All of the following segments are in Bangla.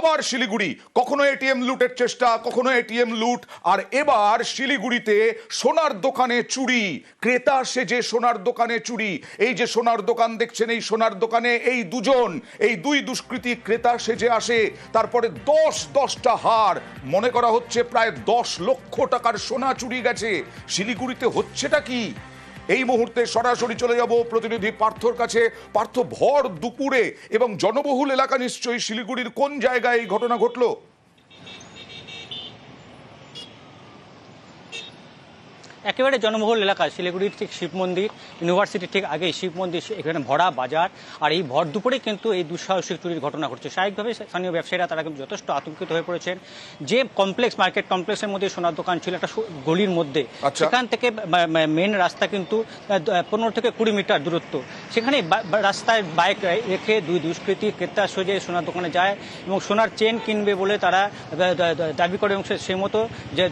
আবার শিলিগুড়ি। কখনো এটিএম লুটের চেষ্টা, কখনো এটিএম লুট। আর এবার শিলিগুড়িতে সোনার দোকানে চুরি। ক্রেতা সেজে সোনার দোকানে চুরি। এই যে সোনার দোকান দেখছেন, এই সোনার দোকানে এই দুজন, এই দুই দুষ্কৃতী ক্রেতা সেজে আসে, তারপরে দশ দশটা হার। মনে করা হচ্ছে প্রায় দশ লক্ষ টাকার সোনা চুরি গেছে। শিলিগুড়িতে হচ্ছেটা কি? এই মুহূর্তে সরাসরি চলে যাব প্রতিনিধি পার্থর কাছে। পার্থ ভর দুপুরে এবং জনবহুল এলাকা নিশ্চয়ই শিলিগুড়ির কোন জায়গায় এই ঘটনা ঘটলো? একেবারে জনবহুল এলাকা শিলিগুড়ির ঠিক শিব মন্দির ইউনিভার্সিটির ঠিক আগেই শিব মন্দির এখানে ভরা বাজার আর এই ভর দুপুরে কিন্তু এই দুঃসাহসিক চুরির ঘটনা ঘটছে। স্বাভাবিকভাবে স্থানীয় ব্যবসায়ীরা তারা কিন্তু যথেষ্ট আতঙ্কিত হয়ে পড়েছেন। যে কমপ্লেক্স মার্কেট কমপ্লেক্সের মধ্যে সোনার দোকান ছিল একটা গলির মধ্যে আচ্ছা। সেখান থেকে মেন রাস্তা কিন্তু পনেরো থেকে কুড়ি মিটার দূরত্ব। সেখানে রাস্তায় বাইক রেখে দুই দুষ্কৃতী ক্রেতা সোজে সোনার দোকানে যায় এবং সোনার চেন কিনবে বলে তারা দাবি করে এবং সে- সেই মতো যে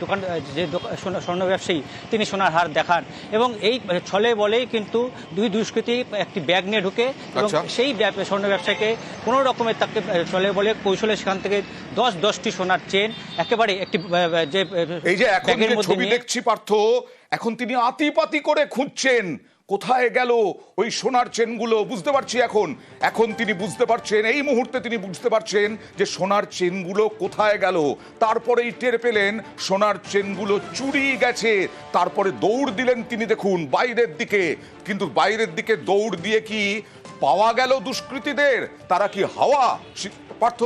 দোকান যে স্বর্ণ ব্যবসায়ী তিনি সোনার হার দেখান এবং এই ছলে বলেই কিন্তু দুই দুষ্কৃতী একটি ব্যাগ নিয়ে ঢুকে এবং আচ্ছা। সেই স্বর্ণ ব্যবসায়ীকে কোনো রকমের তাকে ছলে চলে বলে কৌশলে সেখান থেকে দশ দশটি সোনার চেন একেবারে একটি যে এই যে এখন ছবি দেখছি পার্থ এখন তিনি আতিপাতি করে খুঁজছেন কোথায় গেল ওই সোনার চেনগুলো? বুঝতে পারছি এখন। এখন তিনি বুঝতে পারছেন, এই মুহূর্তে তিনি বুঝতে পারছেন যে সোনার চেনগুলো কোথায় গেল। তারপরেই টের পেলেন সোনার চেনগুলো চুরি গেছে। তারপরে দৌড় দিলেন তিনি দেখুন বাইরের দিকে। কিন্তু বাইরের দিকে দৌড় দিয়ে কি পাওয়া গেল দুষ্কৃতীদের? তারা কি হাওয়া? পার্থ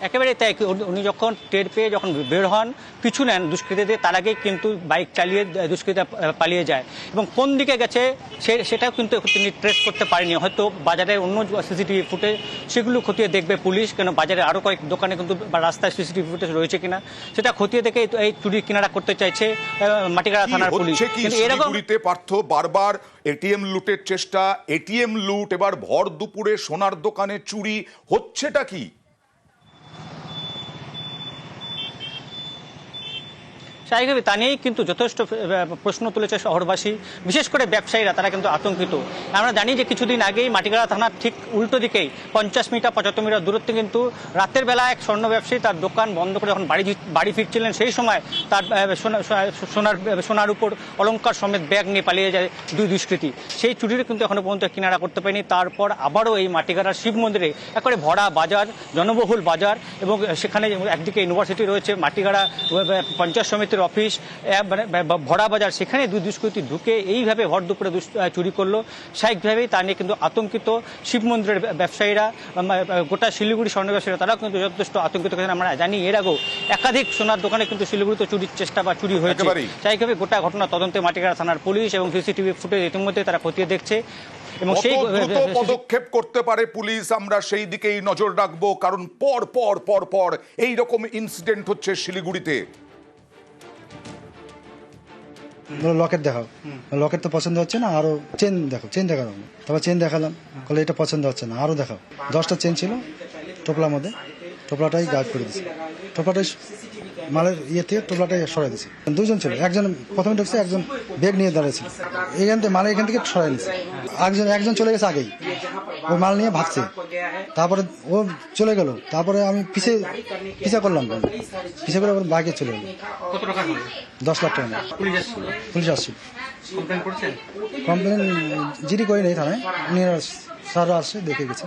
একেবারে তাই উনি- যখন টের পেয়ে যখন বের হন পিছু নেন দুষ্কৃতীদের তার আগেই কিন্তু বাইক চালিয়ে দুষ্কৃতা পালিয়ে যায়। এবং কোন দিকে গেছে সে সেটাও কিন্তু তিনি ট্রেস করতে পারেনি। হয়তো বাজারে অন্য সিসিটিভি ফুটেজ সেগুলো খতিয়ে দেখবে পুলিশ কেন বাজারে আরও কয়েক দোকানে কিন্তু রাস্তায় সিসিটিভি ফুটেজ রয়েছে কিনা সেটা খতিয়ে দেখে এই- চুরি কিনারা করতে চাইছে মাটিগাড়া থানার পুলিশ। কিন্তু এরকম পার্থ বারবার এটিএম লুটের চেষ্টা এটিএম লুট এবার ভর দুপুরে সোনার দোকানে চুরি হচ্ছেটা কি? স্বাভাবিকভাবে তা নিয়েই কিন্তু যথেষ্ট প্রশ্ন তুলেছে শহরবাসী। বিশেষ করে ব্যবসায়ীরা, তারা কিন্তু আতঙ্কিত। আমরা জানি যে কিছুদিন আগেই মাটিগাড়া থানার ঠিক উল্টো দিকেই পঞ্চাশ মিটার, পঁচাত্তর মিটার দূরত্বে কিন্তু রাতের বেলা এক স্বর্ণ ব্যবসায়ী তার দোকান বন্ধ করে যখন বাড়ি বাড়ি ফিরছিলেন, সেই সময় তার সোনা- সোনা- সোনার সোনার উপর অলংকার সমেত ব্যাগ নিয়ে পালিয়ে যায় দুই দুষ্কৃতী। সেই চুরির কিন্তু এখনও পর্যন্ত কিনারা করতে পারেনি। তারপর আবারও এই মাটিগাড়ার শিব মন্দিরে একেবারে ভরা বাজার, জনবহুল বাজার এবং সেখানে একদিকে ইউনিভার্সিটি রয়েছে, মাটিগাড়া পঞ্চায়েত সমিতির অফিস মানে ভরা বাজার সেখানে দুই দুষ্কৃতী ঢুকে এইভাবে ভর দুপুরে চুরি করল। স্বাভাবিকভাবেই তা নিয়ে কিন্তু আতঙ্কিত শিব মন্দিরের ব্যবসায়ীরা গোটা শিলিগুড়ি স্বর্ণ ব্যবসায়ীরা তারাও কিন্তু যথেষ্ট আতঙ্কিত। হয়েছেন আমরা জানি এর আগেও একাধিক সোনার দোকানে কিন্তু শিলিগুড়িতে চুরির চেষ্টা বা চুরি হয়েছে। স্বাভাবিকভাবে গোটা ঘটনা তদন্তে মাটিগাড়া থানার পুলিশ এবং সিসিটিভি ফুটেজ ইতিমধ্যে তারা খতিয়ে দেখছে। এবং সেই পদক্ষেপ করতে পারে পুলিশ? আমরা সেই দিকেই নজর রাখব কারণ পর পর পর পর এই রকম ইনসিডেন্ট হচ্ছে শিলিগুড়িতে। লকেট দেখাও। লকেট তো পছন্দ হচ্ছে না আরও চেন দেখো চেন দেখালাম। তারপর চেন দেখালাম বলে এটা পছন্দ হচ্ছে না আরও দেখাও। দশটা চেন ছিল টোপলার মধ্যে টোপলাটাই গার্ড করে দিচ্ছে টোপলাটাই মালের ইয়ে থেকে টোপলাটাই সরাই দিছে। দুজন ছিল একজন প্রথমে ঢুকছে একজন বেগ নিয়ে দাঁড়িয়েছিল এখান থেকে মাল এখান থেকে সরাই নিছে। একজন একজন চলে গেছে আগেই। ওই মাল নিয়ে ভাগছে। তারপরে ও চলে গেল। তারপরে আমি পিছে পিছা করলাম। পিছে করে আবার বাইকে চলে গেল। দশ লাখ টাকা পুলিশ আসছিল? কমপ্লেন জিডি করি নেই থানায়। উনি স্যাররা আসছে দেখে গেছে।